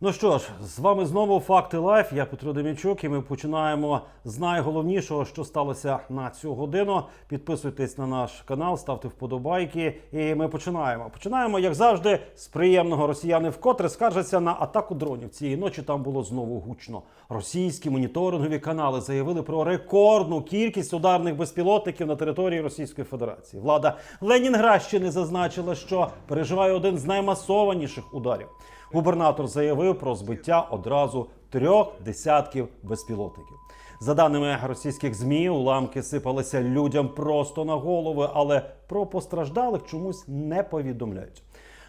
Ну що ж, з вами знову факти лайф. Я Петро Демічук, і ми починаємо з найголовнішого, що сталося на цю годину. Підписуйтесь на наш канал, ставте вподобайки. І ми починаємо. Починаємо, як завжди, з приємного росіяни вкотре скаржаться на атаку дронів. Цієї ночі там було знову гучно. Російські моніторингові канали заявили про рекордну кількість ударних безпілотників на території Російської Федерації. Влада Ленінградщини зазначила, що переживає один з наймасованіших ударів. Губернатор заявив про збиття одразу трьох десятків безпілотників. За даними російських змі, уламки сипалися людям просто на голови, але про постраждалих чомусь не повідомляють.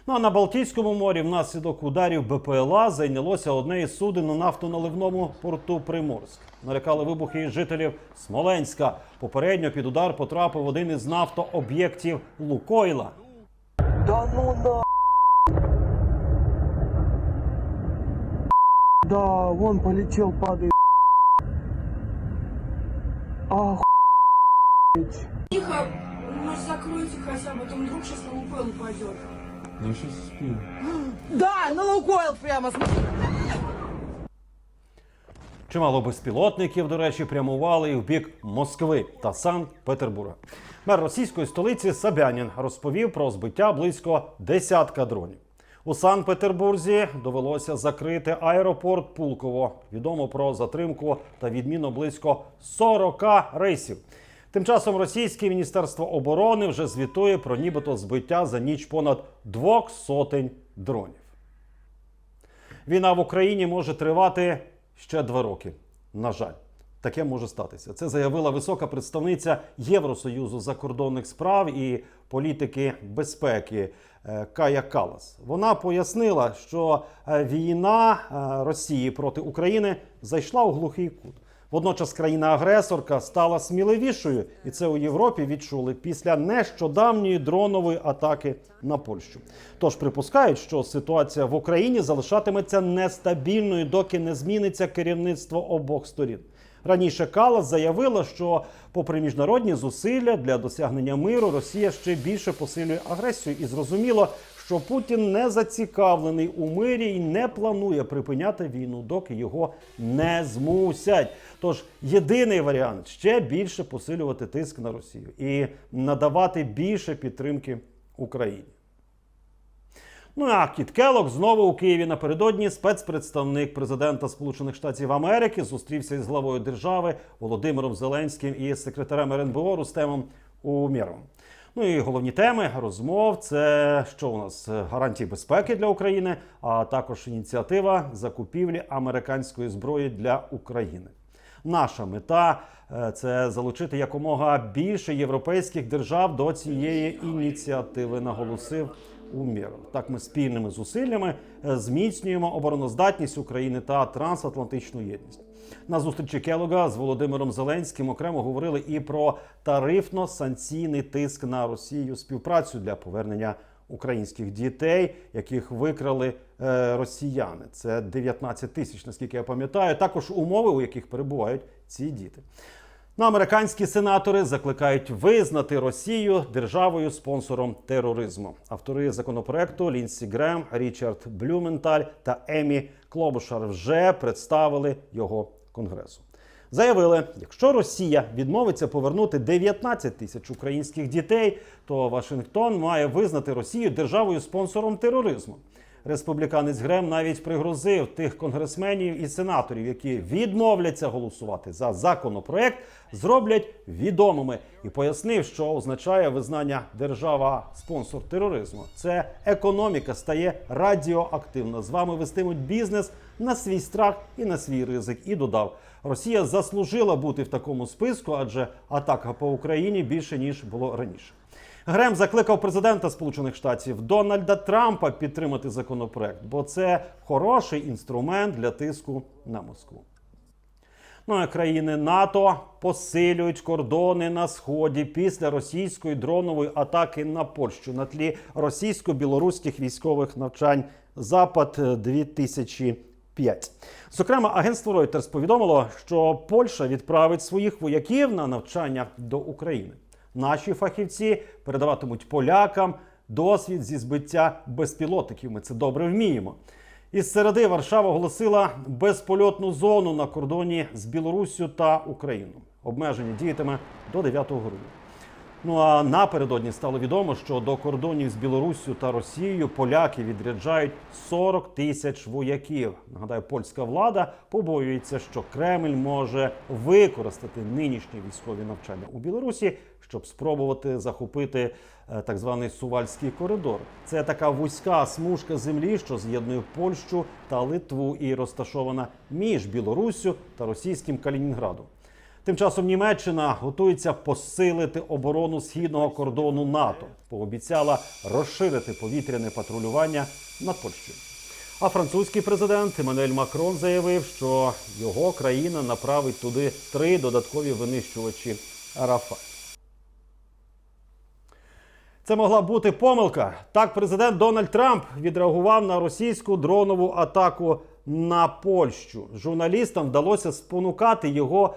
Ну а на Балтійському морі внаслідок ударів БПЛА зайнялося одне із суден у нафтоналивному порту Приморськ. Налякали вибухи і жителів Смоленська. Попередньо під удар потрапив один із нафтооб'єктів Лукойла. Да ну на. Да, вон полетел, падает. Охуеть. Тихо, может закройте хотя бы, там вдруг сейчас на упал упадет. Ну сейчас спим. Да, на Лукойл прямо, смотри. Чимало безпілотників, до речі, прямували і в бік Москви та Санкт-Петербурга. Мер російської столиці Сабянін розповів про збиття близько десятка дронів. У Санкт-Петербурзі довелося закрити аеропорт Пулково. Відомо про затримку та відміну близько 40 рейсів. Тим часом російське міністерство оборони вже звітує про нібито збиття за ніч понад двох сотень дронів. Війна в Україні може тривати ще два роки. На жаль, таке може статися. Це заявила висока представниця Євросоюзу закордонних справ і політики безпеки е, Кая Калас. Вона пояснила, що е, війна е, Росії проти України зайшла у глухий кут. Водночас країна-агресорка стала сміливішою, і це у Європі відчули після нещодавньої дронової атаки на Польщу. Тож припускають, що ситуація в Україні залишатиметься нестабільною, доки не зміниться керівництво обох сторін. Раніше Калас заявила, що, попри міжнародні зусилля для досягнення миру, Росія ще більше посилює агресію, і зрозуміло, що Путін не зацікавлений у мирі і не планує припиняти війну, доки його не змусять. Тож єдиний варіант ще більше посилювати тиск на Росію і надавати більше підтримки Україні. Ну а Кіт Келлог знову у Києві напередодні спецпредставник президента Сполучених Штатів Америки зустрівся із главою держави Володимиром Зеленським і секретарем РНБО Рустемом Умєровим. Ну і головні теми розмов це що у нас гарантії безпеки для України, а також ініціатива закупівлі американської зброї для України. Наша мета е, це залучити якомога більше європейських держав до цієї ініціативи, наголосив Умєров. Так ми спільними зусиллями е, зміцнюємо обороноздатність України та трансатлантичну єдність. На зустрічі Келога з Володимиром Зеленським окремо говорили і про тарифно-санкційний тиск на Росію, співпрацю для повернення українських дітей, яких викрали е, росіяни. Це 19 тисяч, наскільки я пам'ятаю. Також умови, у яких перебувають ці діти. Ну, американські сенатори закликають визнати Росію державою спонсором тероризму. Автори законопроекту Лінсі Грем, Річард Блюменталь та Емі Клобушар вже представили його конгресу. Заявили, якщо Росія відмовиться повернути 19 тисяч українських дітей, то Вашингтон має визнати Росію державою спонсором тероризму. Республіканець Грем навіть пригрозив тих конгресменів і сенаторів, які відмовляться голосувати за законопроект, зроблять відомими і пояснив, що означає визнання держава спонсор тероризму. Це економіка стає радіоактивна. З вами вестимуть бізнес на свій страх і на свій ризик. І додав, Росія заслужила бути в такому списку, адже атака по Україні більше ніж було раніше. Грем закликав президента Сполучених Штатів Дональда Трампа підтримати законопроект, бо це хороший інструмент для тиску на Москву. Ну а країни НАТО посилюють кордони на сході після російської дронової атаки на Польщу на тлі російсько-білоруських військових навчань Запад 2005 Зокрема, агентство Reuters повідомило, що Польща відправить своїх вояків на навчання до України. Наші фахівці передаватимуть полякам досвід зі збиття безпілотників. Ми це добре вміємо. Із середи Варшава оголосила безпольотну зону на кордоні з Білоруссю та Україною. Обмеження діятиме до 9 грудня. Ну а напередодні стало відомо, що до кордонів з Білоруссю та Росією поляки відряджають 40 тисяч вояків. Нагадаю, польська влада побоюється, що Кремль може використати нинішні військові навчання у Білорусі, щоб спробувати захопити е, так званий Сувальський коридор. Це така вузька смужка землі, що з'єднує Польщу та Литву і розташована між Білоруссю та російським Калінінградом. Тим часом Німеччина готується посилити оборону східного кордону НАТО. Пообіцяла розширити повітряне патрулювання над Польщею. А французький президент Еммануель Макрон заявив, що його країна направить туди три додаткові винищувачі Рафаль. Це могла бути помилка. Так, президент Дональд Трамп відреагував на російську дронову атаку на Польщу. Журналістам вдалося спонукати його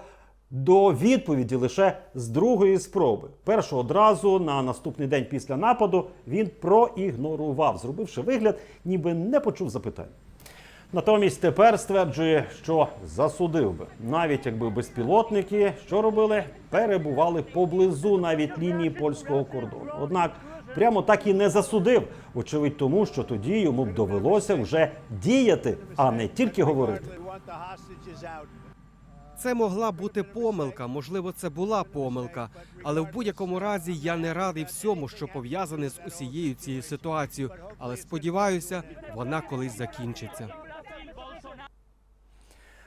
до відповіді лише з другої спроби. Першого одразу на наступний день після нападу він проігнорував, зробивши вигляд, ніби не почув запитань. Натомість тепер стверджує, що засудив би, навіть якби безпілотники, що робили, перебували поблизу навіть лінії польського кордону. Однак прямо так і не засудив, очевидь, тому що тоді йому б довелося вже діяти, а не тільки говорити. Це могла бути помилка, можливо, це була помилка, але в будь-якому разі я не радий всьому, що пов'язане з усією цією ситуацією. Але сподіваюся, вона колись закінчиться.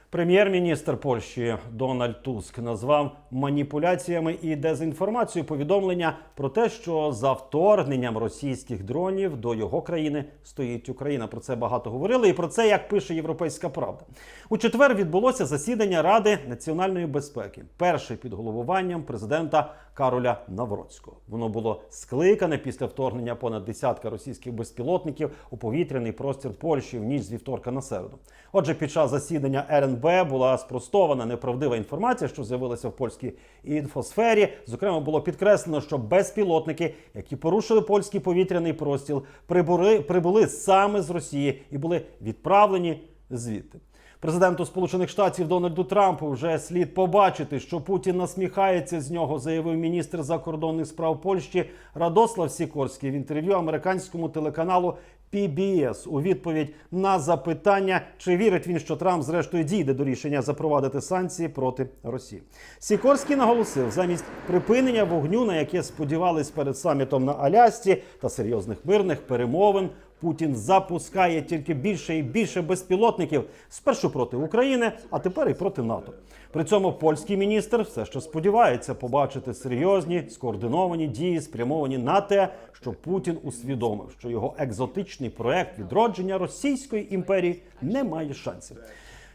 Прем'єр-міністр Польщі Дональд Туск назвав маніпуляціями і дезінформацією повідомлення про те, що за вторгненням російських дронів до його країни стоїть Україна. Про це багато говорили, і про це як пише Європейська Правда. У четвер відбулося засідання Ради національної безпеки, перше під головуванням президента Кароля Навроцького. Воно було скликане після вторгнення понад десятка російських безпілотників у повітряний простір Польщі в ніч з вівторка на середу. Отже, під час засідання РНБ була спростована неправдива інформація, що з'явилася в польській інфосфері. Зокрема, було підкреслено, що безпілотники, які порушили польський повітряний простір, прибули, прибули саме з Росії і були відправлені звідти. Президенту Сполучених Штатів Дональду Трампу вже слід побачити, що Путін насміхається з нього, заявив міністр закордонних справ Польщі Радослав Сікорський в інтерв'ю американському телеканалу PBS у відповідь на запитання, чи вірить він, що Трамп зрештою дійде до рішення запровадити санкції проти Росії. Сікорський наголосив, замість припинення вогню, на яке сподівались перед самітом на Алясці та серйозних мирних перемовин. Путін запускає тільки більше і більше безпілотників спершу проти України, а тепер і проти НАТО. При цьому польський міністр все ще сподівається побачити серйозні скоординовані дії, спрямовані на те, що Путін усвідомив, що його екзотичний проект відродження Російської імперії не має шансів.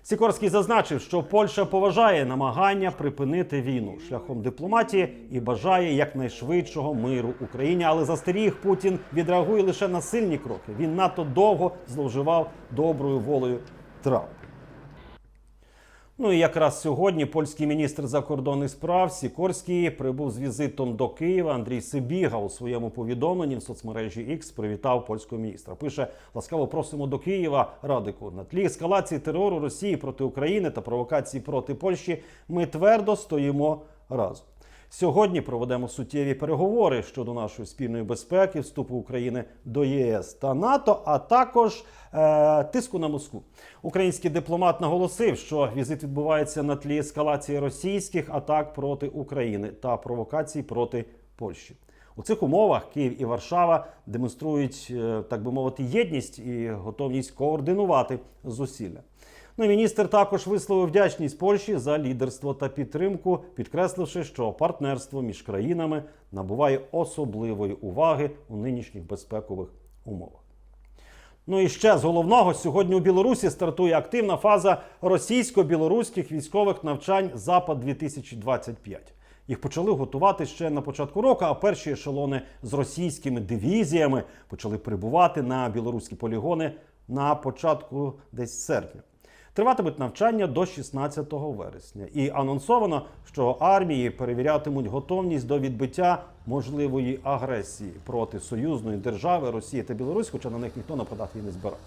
Сікорський зазначив, що Польща поважає намагання припинити війну шляхом дипломатії і бажає якнайшвидшого миру Україні. Але застеріг Путін відреагує лише на сильні кроки. Він надто довго зловживав доброю волею Трампа. Ну і якраз сьогодні польський міністр закордонних справ Сікорський прибув з візитом до Києва. Андрій Сибіга у своєму повідомленні в соцмережі X привітав польського міністра. Пише: ласкаво просимо до Києва Радику на тлі ескалації терору Росії проти України та провокації проти Польщі. Ми твердо стоїмо разом. Сьогодні проведемо суттєві переговори щодо нашої спільної безпеки, вступу України до ЄС та НАТО, а також е, тиску на Москву. Український дипломат наголосив, що візит відбувається на тлі ескалації російських атак проти України та провокацій проти Польщі. У цих умовах Київ і Варшава демонструють, е, так би мовити, єдність і готовність координувати зусилля. Ну, міністр також висловив вдячність Польщі за лідерство та підтримку, підкресливши, що партнерство між країнами набуває особливої уваги у нинішніх безпекових умовах. Ну і ще з головного сьогодні у Білорусі стартує активна фаза російсько-білоруських військових навчань Запад 2025 Їх почали готувати ще на початку року, а перші ешелони з російськими дивізіями почали прибувати на білоруські полігони на початку десь серпня. Триватимуть навчання до 16 вересня, і анонсовано, що армії перевірятимуть готовність до відбиття можливої агресії проти союзної держави Росії та Білорусь, хоча на них ніхто нападати і не збирався.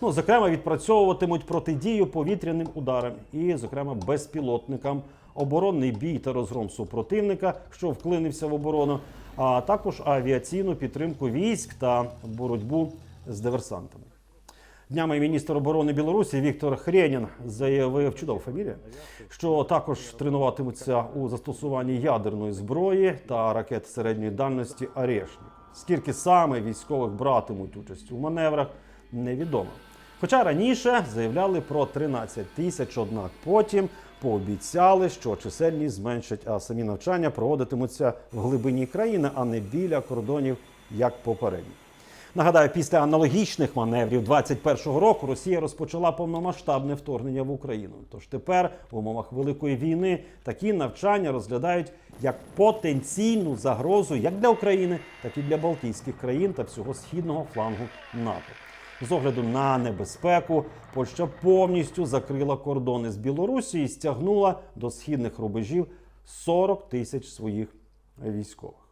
Ну, зокрема, відпрацьовуватимуть протидію повітряним ударам і, зокрема, безпілотникам, оборонний бій та розгром супротивника, що вклинився в оборону, а також авіаційну підтримку військ та боротьбу з диверсантами. Днями міністр оборони Білорусі Віктор Хренін заявив чудова фамілія, що також тренуватимуться у застосуванні ядерної зброї та ракет середньої дальності «Орешник». Скільки саме військових братимуть участь у маневрах, невідомо. Хоча раніше заявляли про 13 тисяч, однак потім пообіцяли, що чисельність зменшать, а самі навчання проводитимуться в глибині країни, а не біля кордонів, як попередні. Нагадаю, після аналогічних маневрів 21-го року Росія розпочала повномасштабне вторгнення в Україну. Тож тепер, в умовах великої війни, такі навчання розглядають як потенційну загрозу як для України, так і для Балтійських країн та всього східного флангу НАТО. З огляду на небезпеку, Польща повністю закрила кордони з Білорусі і стягнула до східних рубежів 40 тисяч своїх військових.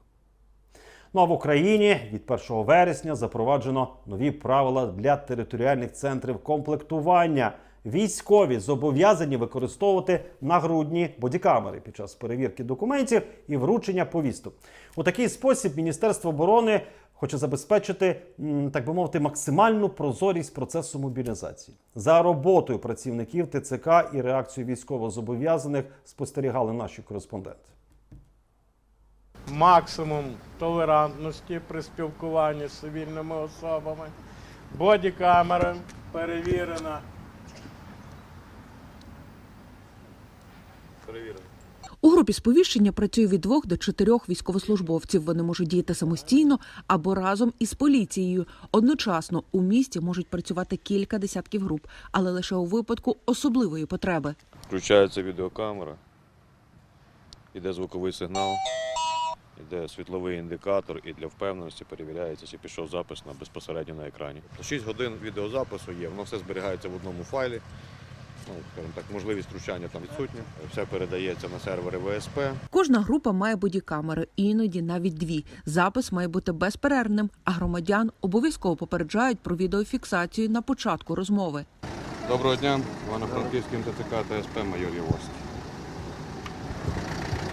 Ну а в Україні від 1 вересня запроваджено нові правила для територіальних центрів комплектування. Військові зобов'язані використовувати нагрудні бодікамери під час перевірки документів і вручення повісток. У такий спосіб Міністерство оборони хоче забезпечити, так би мовити, максимальну прозорість процесу мобілізації. За роботою працівників ТЦК і реакцію військовозобов'язаних спостерігали наші кореспонденти. Максимум толерантності при спілкуванні з цивільними особами. Бодікамера перевірена. Перевірена. У групі сповіщення працює від двох до чотирьох військовослужбовців. Вони можуть діяти самостійно або разом із поліцією. Одночасно у місті можуть працювати кілька десятків груп, але лише у випадку особливої потреби. Включається відеокамера, іде звуковий сигнал, іде світловий індикатор, і для впевненості перевіряється, чи пішов запис на безпосередньо на екрані. 6 годин відеозапису є, воно все зберігається в одному файлі. Ну, скажімо так, можливість втручання там відсутня. Все передається на сервери ВСП. Кожна група має бодікамери, іноді навіть дві. Запис має бути безперервним, а громадян обов'язково попереджають про відеофіксацію на початку розмови. Доброго дня, Івано-Франківський МТЦК та СП майор Яворський.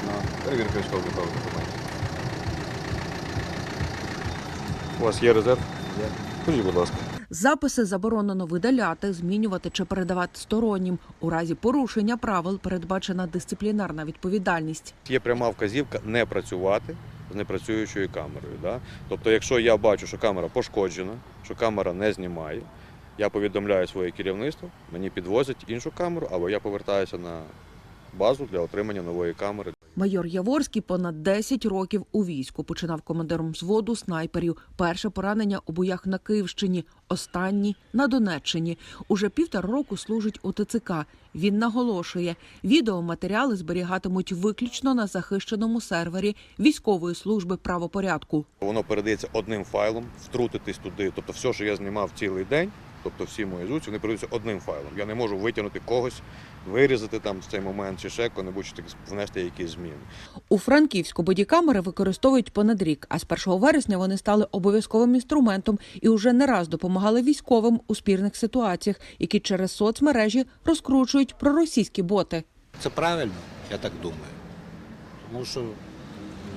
На перевірка військових документів. У вас є резерв? Є. Скажіть, будь ласка. Записи заборонено видаляти, змінювати чи передавати стороннім. У разі порушення правил передбачена дисциплінарна відповідальність. Є пряма вказівка не працювати з непрацюючою камерою. Да? Тобто, якщо я бачу, що камера пошкоджена, що камера не знімає, я повідомляю своє керівництво, мені підвозять іншу камеру, або я повертаюся на базу для отримання нової камери. Майор Яворський понад 10 років у війську починав командиром взводу снайперів. Перше поранення у боях на Київщині, останні на Донеччині. Уже півтора року служить у ТЦК. Він наголошує, відеоматеріали зберігатимуть виключно на захищеному сервері військової служби правопорядку. Воно передається одним файлом, втрутитись туди. Тобто, все, що я знімав цілий день, тобто всі мої зустрічі, вони передаються одним файлом. Я не можу витягнути когось, вирізати там в цей момент чи ще коли-небудь чи так внести якісь зміни. У Франківську бодікамери використовують понад рік, а з 1 вересня вони стали обов'язковим інструментом і уже не раз допомагали військовим у спірних ситуаціях, які через соцмережі розкручують проросійські боти. Це правильно, я так думаю. Тому що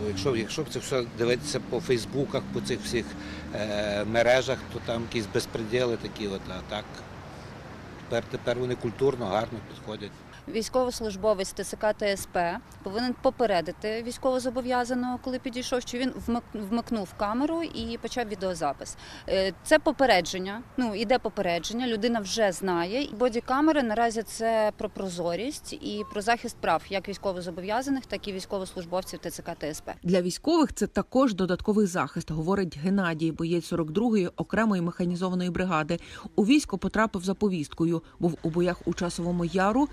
ну, якщо, якщо це все дивитися по Фейсбуках, по цих всіх е, мережах, то там якісь безпреділи такі, от, а так тепер, тепер вони культурно, гарно підходять. Військовослужбовець ТСК ТСП повинен попередити військовозобов'язаного, коли підійшов, що він вмик- вмикнув камеру і почав відеозапис. Е, Це попередження. Ну іде попередження. Людина вже знає. Бодікамери наразі це про прозорість і про захист прав як військовозобов'язаних, так і військовослужбовців ТЦК ТСП. Для військових це також додатковий захист, говорить Геннадій, боєць 42-ї окремої механізованої бригади. У військо потрапив за повісткою. Був у боях у часовому яру,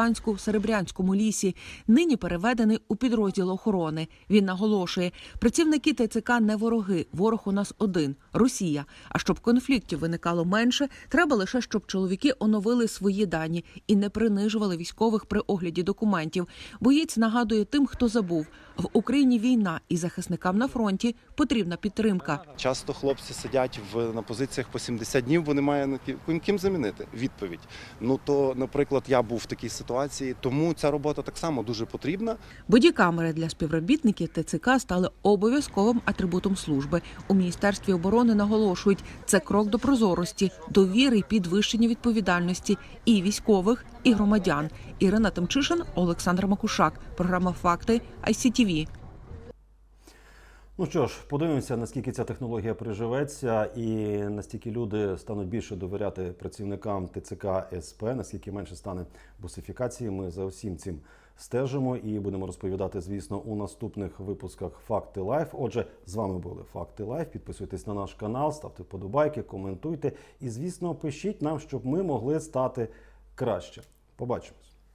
Вовчанську, Серебрянському лісі. Нині переведений у підрозділ охорони. Він наголошує, працівники ТЦК не вороги. Ворог у нас один Росія. А щоб конфліктів виникало менше, треба лише, щоб чоловіки оновили свої дані і не принижували військових при огляді документів. Боєць нагадує тим, хто забув в Україні війна і захисникам на фронті потрібна підтримка. Часто хлопці сидять в на позиціях по 70 днів, бо немає на ки- ким, ким замінити. Відповідь. Ну то, наприклад, я був в такій ситуації, тому ця робота так само дуже потрібна. Бодікамери для співробітників ТЦК стали обов'язковим атрибутом служби. У міністерстві оборони наголошують, це крок до прозорості, довіри і підвищення відповідальності і військових, і громадян. Ірина Тимчишин, Олександр Макушак. Програма Факти ICTV. Ну що ж, подивимося, наскільки ця технологія приживеться, і наскільки люди стануть більше довіряти працівникам ТЦК СП, наскільки менше стане бусифікації. Ми за усім цим стежимо і будемо розповідати, звісно, у наступних випусках Факти Лайф. Отже, з вами були Факти Лайф. Підписуйтесь на наш канал, ставте вподобайки, коментуйте і, звісно, пишіть нам, щоб ми могли стати краще. Побачимось.